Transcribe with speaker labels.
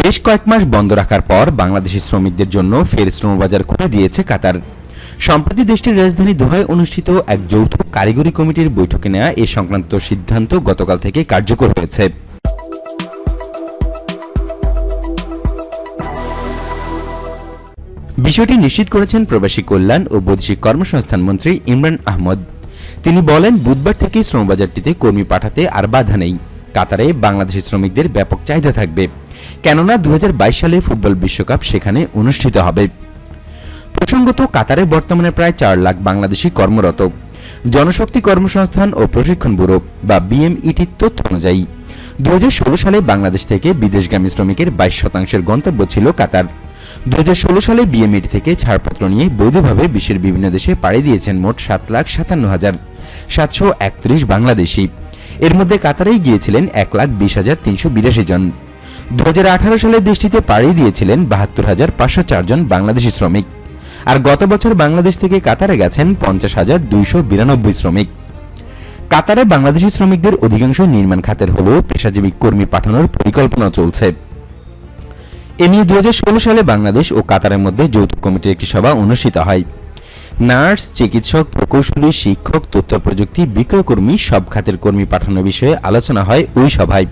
Speaker 1: বেশ কয়েক মাস বন্ধ রাখার পর বাংলাদেশি শ্রমিকদের জন্য ফের শ্রমবাজার খুলে দিয়েছে কাতার। সম্প্রতি দেশটির রাজধানী দোহায় অনুষ্ঠিত এক যৌথ কারিগরি কমিটির বৈঠকে নেওয়া এ সংক্রান্ত সিদ্ধান্ত গতকাল থেকে কার্যকর হয়েছে। বিষয়টি নিশ্চিত করেছেন প্রবাসী কল্যাণ ও বৈদেশিক কর্মসংস্থান মন্ত্রী ইমরান আহমদ। তিনি বলেন, বুধবার থেকে শ্রমবাজারটিতে কর্মী পাঠাতে আর বাধা নেই। কাতারে বাংলাদেশি শ্রমিকদের ব্যাপক চাহিদা থাকবে। কেননা দু সালে ফুটবল বিশ্বকাপ সেখানে অনুষ্ঠিত হবে। প্রসঙ্গত কাতারে বর্তমানে প্রায় চার লাখ বাংলাদেশি কর্মরত। জনশক্তি কর্মসংস্থান ও প্রশিক্ষণ ব্যুরো বা বিএমইটির তথ্য অনুযায়ী দু সালে বাংলাদেশ থেকে বিদেশগামী শ্রমিকের বাইশ শতাংশের গন্তব্য ছিল কাতার। দুই হাজার ষোলো সালে বিএমইটি থেকে ছাড়পত্র নিয়ে বৈধভাবে বিশ্বের বিভিন্ন দেশে পাড়ি দিয়েছেন মোট সাত লাখ সাতান্ন হাজার সাতশো একত্রিশ বাংলাদেশি। এর মধ্যে কাতারেই গিয়েছিলেন এক লাখ বিশ হাজার তিনশো বিরাশি জন। দুই হাজার আঠারো সালে দেশটিতে পাড়ি দিয়েছিলেন বাহাত্তর হাজার পাঁচশো চারজন বাংলাদেশি শ্রমিক। আর গত বছর বাংলাদেশ থেকে কাতারে গেছেন পঞ্চাশ হাজার দুইশো বিরানব্বই শ্রমিক। কাতারে বাংলাদেশি শ্রমিকদের অধিকাংশ নির্মাণ খাতের হলেও পেশাজীবী কর্মী পাঠানোর পরিকল্পনা চলছে। এ নিয়ে দুই হাজার ষোলো সালে বাংলাদেশ ও কাতারের মধ্যে যৌথ কমিটির একটি সভা অনুষ্ঠিত হয়। নার্স, চিকিৎসক, প্রকৌশলী, শিক্ষক, তথ্য প্রযুক্তি, বিক্রয়কর্মী সব খাতের কর্মী পাঠানোর বিষয়ে আলোচনা হয় ওই সভায়।